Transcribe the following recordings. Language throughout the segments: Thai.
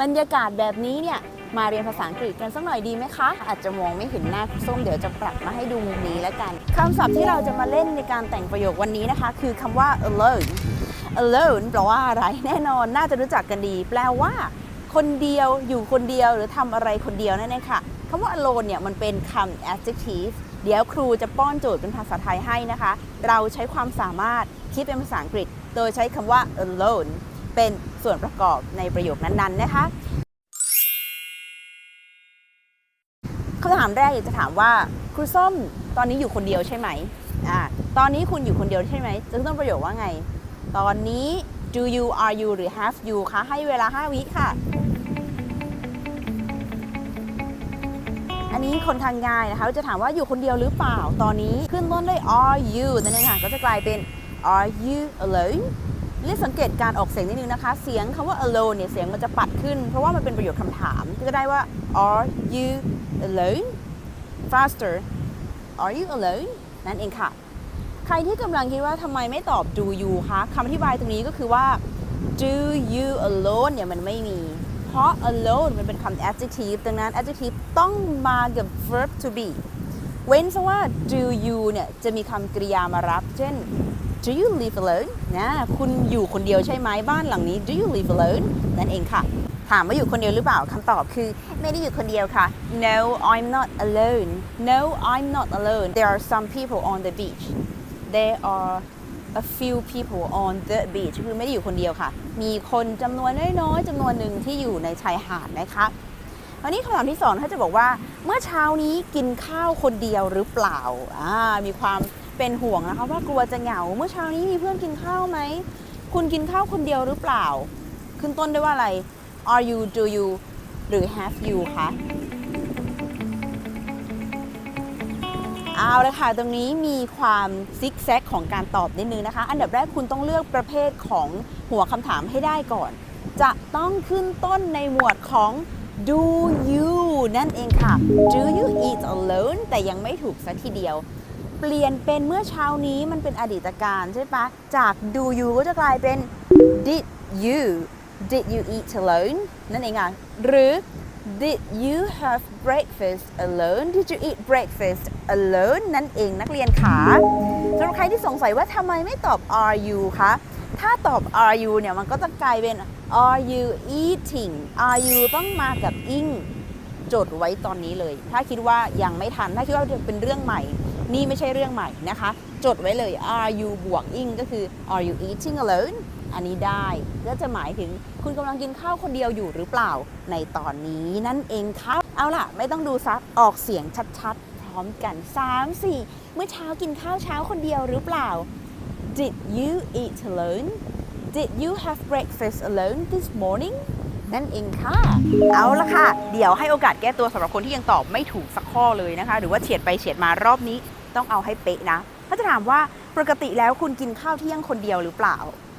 บรรยากาศแบบนี้เนี่ยมาเรียนภาษาอังกฤษกันสักหน่อยดีไหมคะ อาจจะมองไม่เห็นหน้าคุณส้มเดี๋ยวจะปรับมาให้ดูมุมนี้แล้วกันคำศัพท์ที่เราจะมาเล่นในการแต่งประโยควันนี้นะคะ คือคำว่า alone alone แปลว่าอะไรแน่นอนน่าจะรู้จักกันดี แปลว่า คนเดียวอยู่คนเดียวหรือทำอะไรคนเดียวนั่นเองค่ะคำว่า alone เนี่ยมันเป็นคำ adjective เดี๋ยวครูจะป้อนโจทย์เป็นภาษาไทยให้นะคะ เราใช้ความสามารถคิดเป็นภาษาอังกฤษ โดยใช้คำว่า alone เป็น ส่วนประกอบในประโยคนั้นๆนะคะคำถามแรกอยากจะถามว่าครูส้มตอนนี้อยู่คนเดียวใช่ไหมอ่าตอนนี้คุณอยู่คนเดียวใช่ไหมจะต้องประโยคว่าไง ตอนนี้ do you are you หรือ have you คะให้เวลา 5 วิค่ะ อันนี้คนทางง่ายนะคะจะถามว่าอยู่คนเดียวหรือเปล่า ตอนนี้ขึ้นต้นด้วย are you นั่นเองค่ะก็จะกลายเป็น are you alone เรียกสังเกตการออกเสียงนิดนึงนะคะ เสียงคำว่า alone เนี่ยเสียงมันจะปัดขึ้น เพราะว่ามันเป็นประโยคคำถามก็ได้ว่า are you alone faster are you alone นั่นเองค่ะ ใครที่กำลังคิดว่าทำไมไม่ตอบ do you คะคำอธิบายตรงนี้ก็คือว่า do you alone เนี่ยมันไม่มี เพราะ alone มันเป็นคำ adjective ดังนั้น adjective ต้องมากับ verb to be เว้นซะว่า do you เนี่ยจะมีคำกริยามารับ เช่น do you live alone นะคุณอยู่คนเดียวใช่ไหมบ้านหลังนี้ do you live alone นั่นเองค่ะ ถามว่าอยู่คนเดียวหรือเปล่าคำตอบคือ ไม่ได้อยู่คนเดียวค่ะ no I'm not alone no I'm not alone there are some people on the beach there are a few people on the beach คือไม่ได้อยู่คนเดียวค่ะ มีคนจำนวนน้อยๆจำนวนหนึ่งที่อยู่ในชายหาดนะคะวันนี้คำถามที่สองเขาจะบอกว่า เมื่อเช้านี้กินข้าวคนเดียวหรือเปล่าอ่ามีความ เป็นห่วงนะคะว่ากลัวจะเหงา เมื่อเช้านี้มีเพื่อนกินข้าวไหม คุณกินข้าวคนเดียวหรือเปล่า ขึ้นต้นด้วยว่าอะไร are you do you หรือ have you คะเอาละค่ะ ตรงนี้มีความซิกแซกของการตอบนิดนึงนะคะ อันดับแรกคุณต้องเลือกประเภทของหัวคำถามให้ได้ก่อน จะต้องขึ้นต้นในหมวดของ do you นั่นเองค่ะ do you eat alone แต่ยังไม่ถูกสัทีเดียว ปลี่ยนเป็นเมื่อเช้านี้มันเป็นอดีตการใช่ปะจาก do you ก็จะกลายเป็น did you did you eat alone นั่นเองอะหรือ Did you have breakfast alone? Did you eat breakfast alone? นั่นเองนักเรียนขาสำหรับใครที่สงสัยว่าทำไมไม่ตอบ are you คะถ้าตอบ are you เนี่ยมันก็จะกลายเป็น are you eating are you ต้องมากับ ing จดไว้ตอนนี้เลย ถ้าคิดว่ายังไม่ทัน ถ้าคิดว่าเป็นเรื่องใหม่ นี่ไม่ใช่เรื่องใหม่นะคะ จดไว้เลย are you บวก ing ก็คือ are you eating alone อันนี้ได้ก็จะหมายถึงคุณกำลังกินข้าวคนเดียวอยู่หรือเปล่าในตอนนี้นั่นเองครับ เอาล่ะ ไม่ต้องดูซับออกเสียงชัดๆ พร้อมกัน 3 4 เมื่อเช้ากินข้าวเช้าคนเดียวหรือเปล่า Did you eat alone Did you have breakfast alone this morning นั่นเองค่ะ เอาละค่ะ เดี๋ยวให้โอกาสแก้ตัวสำหรับคนที่ยังตอบไม่ถูกสักข้อเลยนะคะ หรือว่าเฉียดไปเฉียดมารอบนี้ ต้องเอาให้เป๊ะนะถ้าจะถามว่าปกติแล้วคุณกินข้าวเที่ยงคนเดียวหรือเปล่า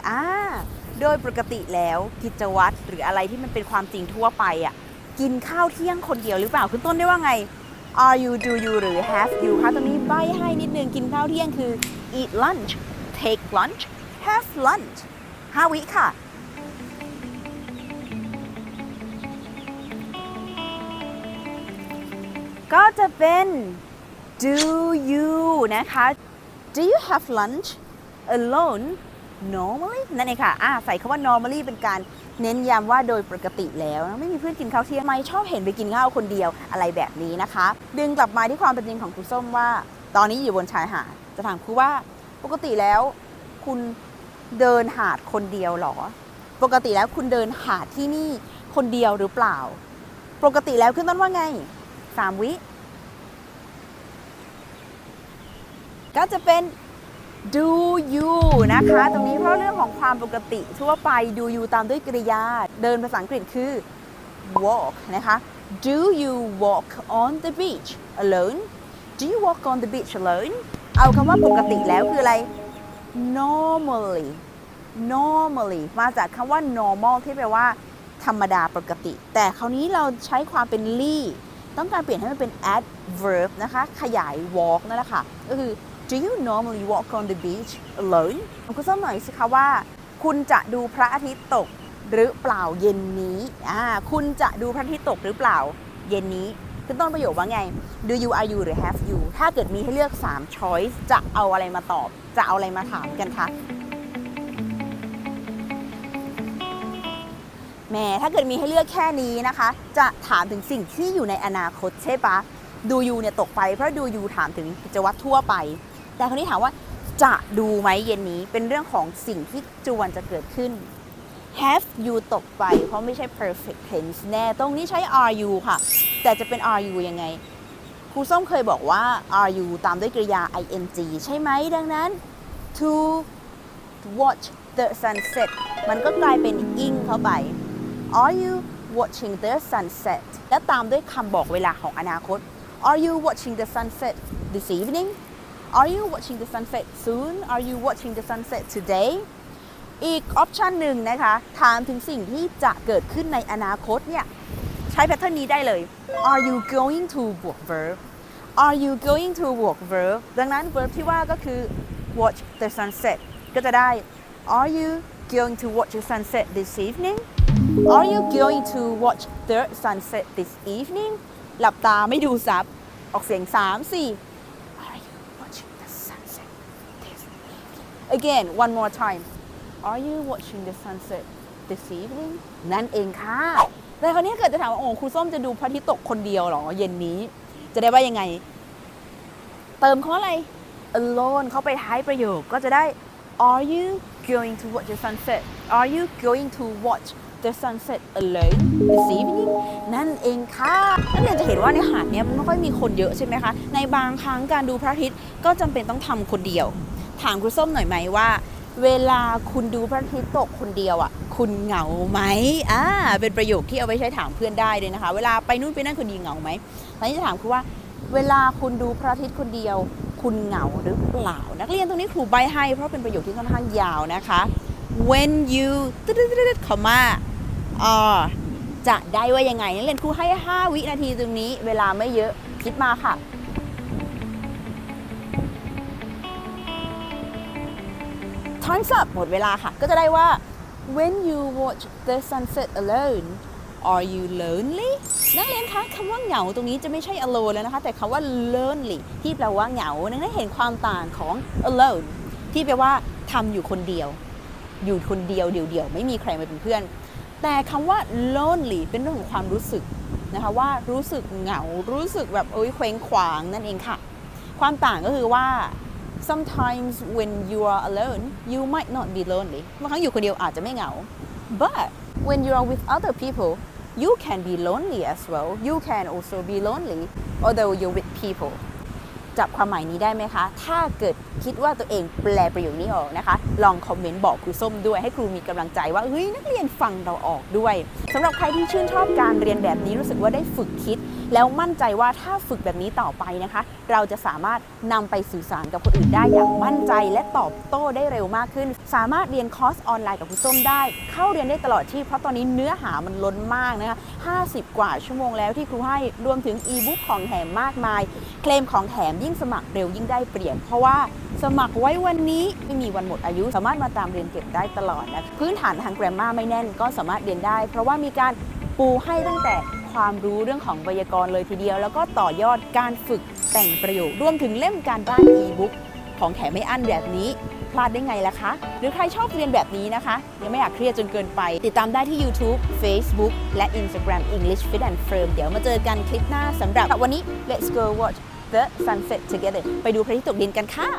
อ่าโดยปกติแล้วกิจวัตรหรืออะไรที่มันเป็นความจริงทั่วไปอะกินข้าวเที่ยงคนเดียวหรือเปล่าขึ้นต้นได้ว่าไง are you do you หรือ have you คะตรงนี้ใบให้นิดนึงกินข้าวเที่ยงคือ eat lunch take lunch have lunch ห้าวิค่ะก็จะเป็น do you นะคะ do you have lunch alone normally นั่นเองค่ะอ่าใส่คำว่า normally เป็นการเน้นย้ำว่าโดยปกติแล้ว ไม่มีเพื่อนกินข้าวเที่ยงไม่ชอบเห็นไปกินข้าวคนเดียวอะไรแบบนี้นะคะ ดึงกลับมาที่ความเป็นจริงของครูส้มว่า ตอนนี้อยู่บนชายหาดจะถามครูว่าปกติแล้วคุณเดินหาดคนเดียวหรอ ปกติแล้วคุณเดินหาดที่นี่คนเดียวหรือเปล่า ปกติแล้วขึ้นต้นว่าไงสามวิ ก็จะเป็น do you นะคะ ตรงนี้เพราะเรื่องของความปกติทั่วไป do you ตามด้วยกริยา เดินภาษาอังกฤษคือ walk นะคะ do you walk on the beach alone do you walk on the beach alone เอาคำว่าปกติแล้วคืออะไร normally normally มาจากคำว่า normal ที่แปลว่า ธรรมดาปกติ แต่คราวนี้เราใช้ความเป็น ly ต้องการเปลี่ยนให้มันเป็น adverb นะคะ ขยาย walk นั่นแหละค่ะ ก็คือ do you normally walk on the beach alone คุณส้มหน่อยสิคะว่า คุณจะดูพระอาทิตย์ตกหรือเปล่าเย็นนี้อ่าคุณจะดูพระอาทิตย์ตกหรือเปล่าเย็นนี้ขึ้นต้นประโยคว่าไง do you are you หรือ have you ถ้าเกิดมีให้เลือก 3 choice จะเอาอะไรมาตอบ จะเอาอะไรมาถามกันคะแหมถ้าเกิดมีให้เลือกแค่นี้นะคะ จะถามถึงสิ่งที่อยู่ในอนาคตใช่ปะดูยูเนี่ยตกไปเพราะดูยูถามถึงกิจวัตรทั่วไป แต่คนนี้ถามว่าจะดูไหมเย็นนี้เป็นเรื่องของสิ่งที่จวนจะเกิดขึ้น have you ตกไป เพราะไม่ใช่ perfect tense แน่ ตรงนี้ใช้ are you ค่ะ แต่จะเป็น are you ยังไง ครูส้มเคยบอกว่า are you ตามด้วยกริยา ing ใช่ไหม ดังนั้น to watch the sunset มันก็กลายเป็น ing เข้าไป are you watching the sunset และตามด้วยคำบอกเวลาของอนาคต are you watching the sunset this evening are you watching the sunset soon are you watching the sunset today อีกออปชันหนึ่งนะคะ ถามถึงสิ่งที่จะเกิดขึ้นในอนาคตเนี่ย ใช้แพทเทิร์นนี้ได้เลย are you going to บวก verb are you going to บวก verb ดังนั้น verb ที่ว่าก็คือ watch the sunset ก็จะได้ are you going to watch the sunset this evening are you going to watch the sunset this evening หลับตาไม่ดูซับ ออกเสียง 3 4 are you watching the sunset this evening again one more time Are you watching the sunset this evening นั่นเองค่ะ แต่คราวนี้เกิดจะถามว่า โอ้ครูส้มจะดูพระอาทิตย์ตกคนเดียวหรอ เย็นนี้ จะได้ว่ายังไง เติมคำอะไร alone เข้าไปท้ายประโยคก็จะได้ Are you going to watch the sunset Are you going to watch the sunset alone this evening นั่นเองค่ะนักเรียนจะเห็นว่าในหาดเนี้ยมันไม่ค่อยมีคนเยอะใช่ไหมคะ ในบางครั้งการดูพระอาทิตย์ก็จำเป็นต้องทำคนเดียว ถามครูส้มหน่อยไหมว่า เวลาคุณดูพระอาทิตย์ตกคนเดียวอะ คุณเหงาไหมอ่าเป็นประโยคที่เอาไว้ใช้ถามเพื่อนได้เลยนะคะ เวลาไปนู่นไปนั่นคนเดีเหงาไหมตอนนี้จะถามคือว่า เวลาคุณดูพระอาทิตย์คนเดียว คุณเหงาหรือเปล่า นักเรียนตรงนี้ครูใบให้ เพราะเป็นประโยคที่ค่อนข้างยาวนะคะ when you ตึ๊ดๆๆ comma are จะได้ว่ายังไงนักเรียนครูให้ 5 วินาทีตรงนี้ เวลาไม่เยอะคิดมาค่ะ Time's up หมดเวลาค่ะ ก็จะได้ว่า when you watch the sunset alone are you lonely นักเรียนคะคำว่าเหงาตรงนี้จะไม่ใช่ alone แล้วนะคะ แต่คำว่า lonely ที่แปลว่าเหงานักเรียนเห็นความต่างของ alone ที่แปลว่าทำอยู่คนเดียว อยู่คนเดียวเดี่ยวๆไม่มีใครมาเป็นเพื่อน แต่คำว่า lonely เป็นเรื่องของความรู้สึกนะคะว่ารู้สึกเหงารู้สึกแบบเอ้ยเคว้งขวางนั่นเองค่ะ ความต่างก็คือว่า sometimes when you are alone you might not be lonely บางครั้งอยู่คนเดียวอาจจะไม่เหงา but when you are with other people you can be lonely as well you can also be lonely although you're with people จับความหมายนี้ได้ไหมคะ ถ้าเกิดคิดว่าตัวเองแปลประโยคนี้ออกนะคะ ลองคอมเมนต์บอกครูส้มด้วยให้ครูมีกำลังใจว่าเฮ้ยนักเรียนฟังเราออกด้วยสำหรับใครที่ชื่นชอบการเรียนแบบนี้รู้สึกว่าได้ฝึกคิด แล้วมั่นใจว่าถ้าฝึกแบบนี้ต่อไปนะคะ เราจะสามารถนำไปสื่อสารกับคนอื่นได้อย่างมั่นใจ และตอบโต้ได้เร็วมากขึ้น สามารถเรียนคอร์สออนไลน์กับครูส้มได้ เข้าเรียนได้ตลอดที่เพราะตอนนี้เนื้อหามันล้นมากนะคะ50 กว่าชั่วโมงแล้วที่ครูให้รวมถึงอีบุ๊กของแถมมากมาย เคลมของแถมยิ่งสมัครเร็วยิ่งได้เปรียบเพราะว่าสมัครไว้วันนี้ไม่มีวันหมดอายุ สามารถมาตามเรียนเก็บได้ตลอดนะพื้นฐานทางแกรมมาไม่แน่นก็สามารถเรียนได้ เพราะว่ามีการปูให้ตั้งแต่ความรู้เรื่องของไวยากรณ์เลยทีเดียว แล้วก็ต่อยอดการฝึกแต่งประโยครวมถึงเล่มการบ้านอีบุ๊กของแถมไม่อั้นแบบนี้พลาดได้ไงล่ะคะ หรือใครชอบเรียนแบบนี้นะคะ ยังไม่อยากเครียดจนเกินไป ติดตามได้ที่ YouTube Facebook และ Instagram English Fit and Firm เดี๋ยวมาเจอกันคลิปหน้าสำหรับวันนี้ let's go watch the sunset together ไปดูพระอาทิตย์ตกดินกันค่ะ